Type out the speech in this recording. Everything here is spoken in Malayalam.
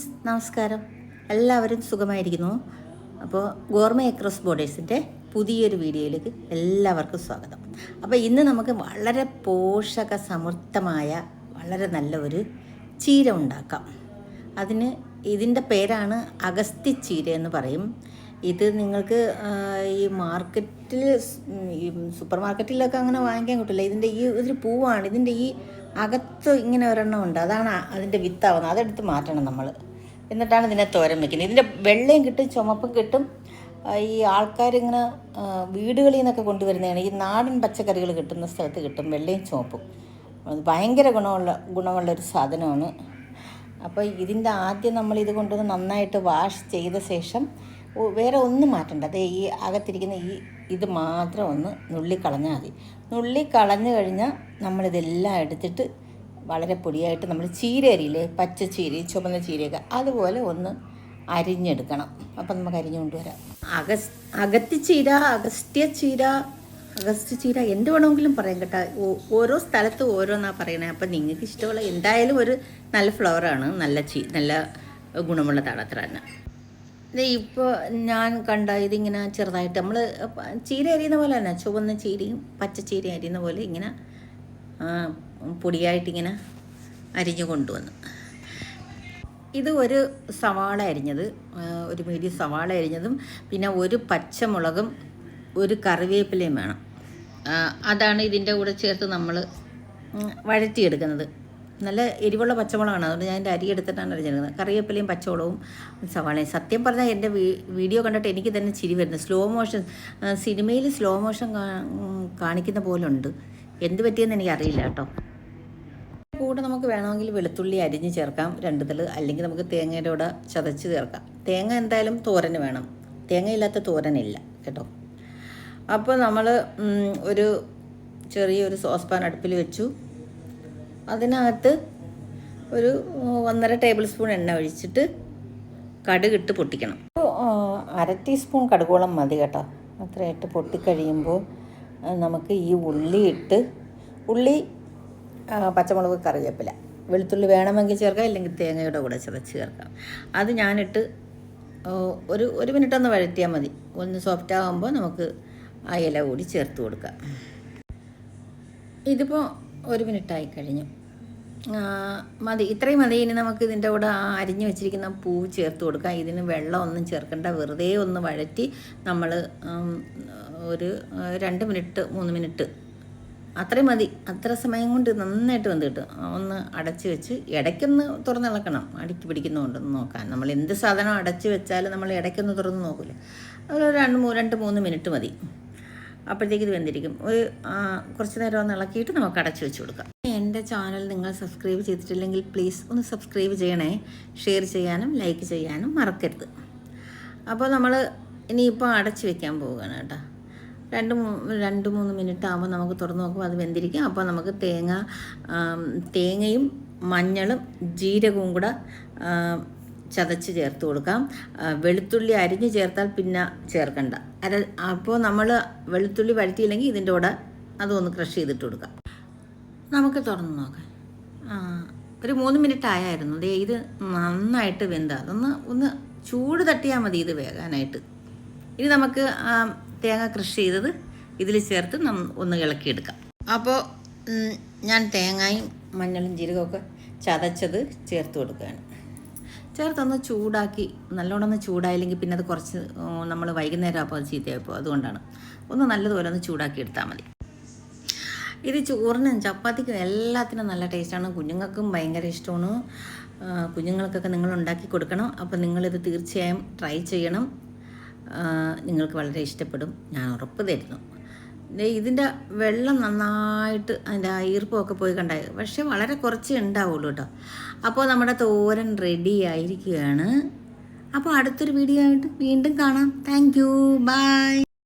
ഫ്രണ്ട്സ് നമസ്കാരം. എല്ലാവരും സുഖമായിരിക്കുന്നു. അപ്പോൾ ഗോർമ എക്രോസ് ബോർഡേഴ്സിന്റെ പുതിയൊരു വീഡിയോയിലേക്ക് എല്ലാവർക്കും സ്വാഗതം. അപ്പോൾ ഇന്ന് നമുക്ക് വളരെ പോഷക സമൃദ്ധമായ വളരെ നല്ല ഒരു ചീര ഉണ്ടാക്കാം. അതിന് ഇതിന്റെ പേരാണ് അഗസ്തി ചീര എന്ന് പറയും. ഇത് നിങ്ങൾക്ക് ഈ മാർക്കറ്റിൽ ഈ സൂപ്പർ മാർക്കറ്റിലൊക്കെ അങ്ങനെ വാങ്ങിക്കാൻ കിട്ടില്ല ഇതിന്റെ ഈ ഒരു പൂവാണ്. ഇതിന്റെ ഈ അകത്ത് ഇങ്ങനെ ഒരെണ്ണം ഉണ്ട്. അതാണ് അതിന്റെ വിത്താവുന്നത്. അതെടുത്ത് മാറ്റണം നമ്മൾ. എന്നിട്ടാണ് ഇതിനെ തോരൻ വെക്കുന്നത്. ഇതിന്റെ വെള്ളയും കിട്ടും ചുമപ്പും കിട്ടും. ഈ ആൾക്കാരിങ്ങനെ വീടുകളിൽ നിന്നൊക്കെ കൊണ്ടുവരുന്നതാണ്. ഈ നാടൻ പച്ചക്കറികൾ കിട്ടുന്ന സ്ഥലത്ത് കിട്ടും വെള്ളയും ചുവപ്പും ഭയങ്കര ഗുണമുള്ള ഗുണമുള്ള ഒരു സാധനമാണ്. അപ്പോൾ ഇതിന്റെ ആദ്യം നമ്മൾ ഇത് കൊണ്ടുവന്ന് നന്നായിട്ട് വാഷ് ചെയ്ത ശേഷം വേറെ ഒന്നും മാറ്റണ്ട. അതേ ഈ അകത്തിരിക്കുന്ന ഈ ഇത് മാത്രം ഒന്ന് നുള്ളി കളഞ്ഞാൽ മതി. നുള്ളി കളഞ്ഞു കഴിഞ്ഞാൽ നമ്മളിതെല്ലാം എടുത്തിട്ട് വളരെ പൊടിയായിട്ട് നമ്മൾ ചീര അരിയില്ലേ പച്ച ചീര ചുമന്ന ചീരയൊക്കെ അതുപോലെ ഒന്ന് അരിഞ്ഞെടുക്കണം. അപ്പം നമുക്ക് അരിഞ്ഞുകൊണ്ടുവരാം അഗസ് അകത്തി ചീര അഗസ്ത്യ ചീര അഗസ്റ്റ് ചീര എന്ത് വേണമെങ്കിലും പറയാം കേട്ടോ. ഓരോ സ്ഥലത്ത് ഓരോന്നാണ് പറയണേ. അപ്പം നിങ്ങൾക്ക് ഇഷ്ടമുള്ള എന്തായാലും ഒരു നല്ല ഫ്ലവറാണ് നല്ല ചീ നല്ല ഗുണമുള്ളതാണ് അത്ര തന്നെ. ഇപ്പോൾ ഞാൻ കണ്ട ഇതിങ്ങനെ ചെറുതായിട്ട് നമ്മൾ ചീര അരിയുന്ന പോലെ തന്നെ ചുവന്ന ചീരയും പച്ച ചീര അരിയുന്ന പോലെ ഇങ്ങനെ പൊടിയായിട്ടിങ്ങനെ അരിഞ്ഞു കൊണ്ടുവന്നു. ഇത് ഒരു സവാള അരിഞ്ഞത്. ഒരു മീഡിയം സവാള അരിഞ്ഞതും പിന്നെ ഒരു പച്ചമുളകും ഒരു കറിവേപ്പിലയും വേണം. അതാണ് ഇതിന്റെ കൂടെ ചേർത്ത് നമ്മൾ വഴറ്റിയെടുക്കുന്നത്. നല്ല എരിവുള്ള പച്ചമുളകാണ്. അതുകൊണ്ട് ഞാൻ എന്റെ അരി എടുത്തിട്ടാണ് അരിഞ്ഞെടുക്കുന്നത്. കറിവേപ്പിലയും പച്ചമുളകും സവാളയും. സത്യം പറഞ്ഞാൽ എന്റെ വീഡിയോ കണ്ടിട്ട് എനിക്ക് തന്നെ ചിരി വരുന്നത്. സ്ലോ മോഷൻ സിനിമയിൽ സ്ലോ മോഷൻ കാണിക്കുന്ന പോലുണ്ട് എന്ത് പറ്റിയെന്ന് എനിക്കറിയില്ല കേട്ടോ. കൂടെ നമുക്ക് വേണമെങ്കിൽ വെളുത്തുള്ളി അരിഞ്ഞ് ചേർക്കാം രണ്ട് തൾ അല്ലെങ്കിൽ നമുക്ക് തേങ്ങയുടെ കൂടെ ചതച്ച് ചേർക്കാം. തേങ്ങ എന്തായാലും തോരന് വേണം. തേങ്ങയില്ലാത്ത തോരനില്ല കേട്ടോ. അപ്പോൾ നമ്മൾ ഒരു ചെറിയൊരു സോസ് പാൻ അടുപ്പിൽ വെച്ചു. അതിനകത്ത് ഒരു ഒന്നര ടേബിൾ സ്പൂൺ എണ്ണ ഒഴിച്ചിട്ട് കടുകിട്ട് പൊട്ടിക്കണം. അര ടീസ്പൂൺ കടുകോളം മതി കേട്ടോ. അത്രയായിട്ട് പൊട്ടിക്കഴിയുമ്പോൾ നമുക്ക് ഈ ഉള്ളി ഇട്ട് ഉള്ളി പച്ചമുളക് കറിവേപ്പില. വെളുത്തുള്ളി വേണമെങ്കിൽ ചേർക്കാം അല്ലെങ്കിൽ തേങ്ങയുടെ കൂടെ ചതച്ച് ചേർക്കാം. അത് ഞാനിട്ട് ഒരു ഒരു മിനിറ്റ് ഒന്ന് വഴറ്റിയാൽ മതി. ഒന്ന് സോഫ്റ്റ് ആകുമ്പോൾ നമുക്ക് ആ ഇല കൂടി ചേർത്ത് കൊടുക്കാം. ഇതിപ്പോൾ ഒരു മിനിറ്റായി കഴിഞ്ഞു. മതി ഇത്രയും മതി. ഇനി നമുക്ക് ഇതിന്റെ കൂടെ ആ അരിഞ്ഞു വെച്ചിരിക്കുന്ന പൂ ചേർത്ത് കൊടുക്കാം. ഇതിന് വെള്ളം ഒന്നും ചേർക്കണ്ട. വെറുതെ ഒന്ന് വഴറ്റി നമ്മൾ ഒരു രണ്ട് മിനിറ്റ് മൂന്ന് മിനിറ്റ് അത്രയും മതി. അത്ര സമയം കൊണ്ട് നന്നായിട്ട് വന്ന് കിട്ടും. ഒന്ന് അടച്ച് വെച്ച് ഇടയ്ക്കൊന്ന് തുറന്നിളക്കണം അടുക്കി പിടിക്കുന്നുണ്ടെന്ന് നോക്കാൻ. നമ്മൾ എന്ത് സാധനം അടച്ചു വെച്ചാലും നമ്മൾ ഇടയ്ക്കൊന്ന് തുറന്ന് നോക്കില്ല ഒരു രണ്ട് രണ്ട് മൂന്ന് മിനിറ്റ് മതി. അപ്പോഴത്തേക്ക് ഇത് വെന്തിരിക്കും. ഒരു കുറച്ച് നേരം ഒന്ന് ഇളക്കിയിട്ട് നമുക്ക് അടച്ചു വെച്ച് കൊടുക്കാം. എന്റെ ചാനൽ നിങ്ങൾ സബ്സ്ക്രൈബ് ചെയ്തിട്ടില്ലെങ്കിൽ പ്ലീസ് ഒന്ന് സബ്സ്ക്രൈബ് ചെയ്യണേ. ഷെയർ ചെയ്യാനും ലൈക്ക് ചെയ്യാനും മറക്കരുത്. അപ്പോൾ നമ്മൾ ഇനിയിപ്പോൾ അടച്ചു വെക്കാൻ പോവുകയാണ് കേട്ടോ. രണ്ട് രണ്ട് മൂന്ന് മിനിറ്റ് ആകുമ്പോൾ നമുക്ക് തുറന്ന് നോക്കുമ്പോൾ അത് വെന്തിരിക്കും. അപ്പോൾ നമുക്ക് തേങ്ങ തേങ്ങയും മഞ്ഞളും ജീരകവും കൂടെ ചതച്ച് ചേർത്ത് കൊടുക്കാം. വെളുത്തുള്ളി അരിഞ്ഞ് ചേർത്താൽ പിന്നെ ചേർക്കണ്ട. അര അപ്പോൾ നമ്മൾ വെളുത്തുള്ളി വഴറ്റിയില്ലെങ്കിൽ ഇതിന്റെ കൂടെ അതൊന്ന് ക്രഷ് ചെയ്തിട്ട് കൊടുക്കാം. നമുക്ക് തുറന്ന് നോക്കാം. ഒരു മൂന്ന് മിനിറ്റ് ആയായിരുന്നു. ദേ ഇത് നന്നായിട്ട് വെന്ത. അതൊന്ന് ഒന്ന് ചൂട് തട്ടിയാൽ മതി ഇത് വേകാനായിട്ട്. ഇനി നമുക്ക് തേങ്ങ കൃഷി ചെയ്തത് ഇതിൽ ചേർത്ത് നം ഒന്ന് ഇളക്കിയെടുക്കാം. അപ്പോൾ ഞാൻ തേങ്ങയും മഞ്ഞളും ജീരകമൊക്കെ ചതച്ചത് ചേർത്ത് കൊടുക്കുകയാണ്. ചേർത്തൊന്ന് ചൂടാക്കി നല്ലോണം ഒന്ന് ചൂടായില്ലെങ്കിൽ പിന്നെ അത് കുറച്ച് നമ്മൾ വൈകുന്നേരം അപ്പോൾ അത് ചീത്തയായപ്പോൾ അതുകൊണ്ടാണ്. ഒന്ന് നല്ലതുപോലെ ഒന്ന് ചൂടാക്കി എടുത്താൽ മതി. ഇത് ചോറിനും ചപ്പാത്തിക്കും എല്ലാത്തിനും നല്ല ടേസ്റ്റാണ്. കുഞ്ഞുങ്ങൾക്കും ഭയങ്കര ഇഷ്ടമാണ്. കുഞ്ഞുങ്ങൾക്കൊക്കെ നിങ്ങൾ ഉണ്ടാക്കി കൊടുക്കണം. അപ്പോൾ നിങ്ങളിത് തീർച്ചയായും ട്രൈ ചെയ്യണം. നിങ്ങൾക്ക് വളരെ ഇഷ്ടപ്പെടും. ഞാൻ ഉറപ്പ് തരുന്നു. ഇതിന്റെ വെള്ളം നന്നായിട്ട് അതിന്റെ ഈർപ്പമൊക്കെ പോയി കണ്ടായി പക്ഷേ വളരെ കുറച്ചേ ഉണ്ടാവുള്ളൂ കേട്ടോ. അപ്പോൾ നമ്മുടെ തോരൻ റെഡി ആയിരിക്കുകയാണ്. അപ്പോൾ അടുത്തൊരു വീഡിയോ ആയിട്ട് വീണ്ടും കാണാം. Thank you by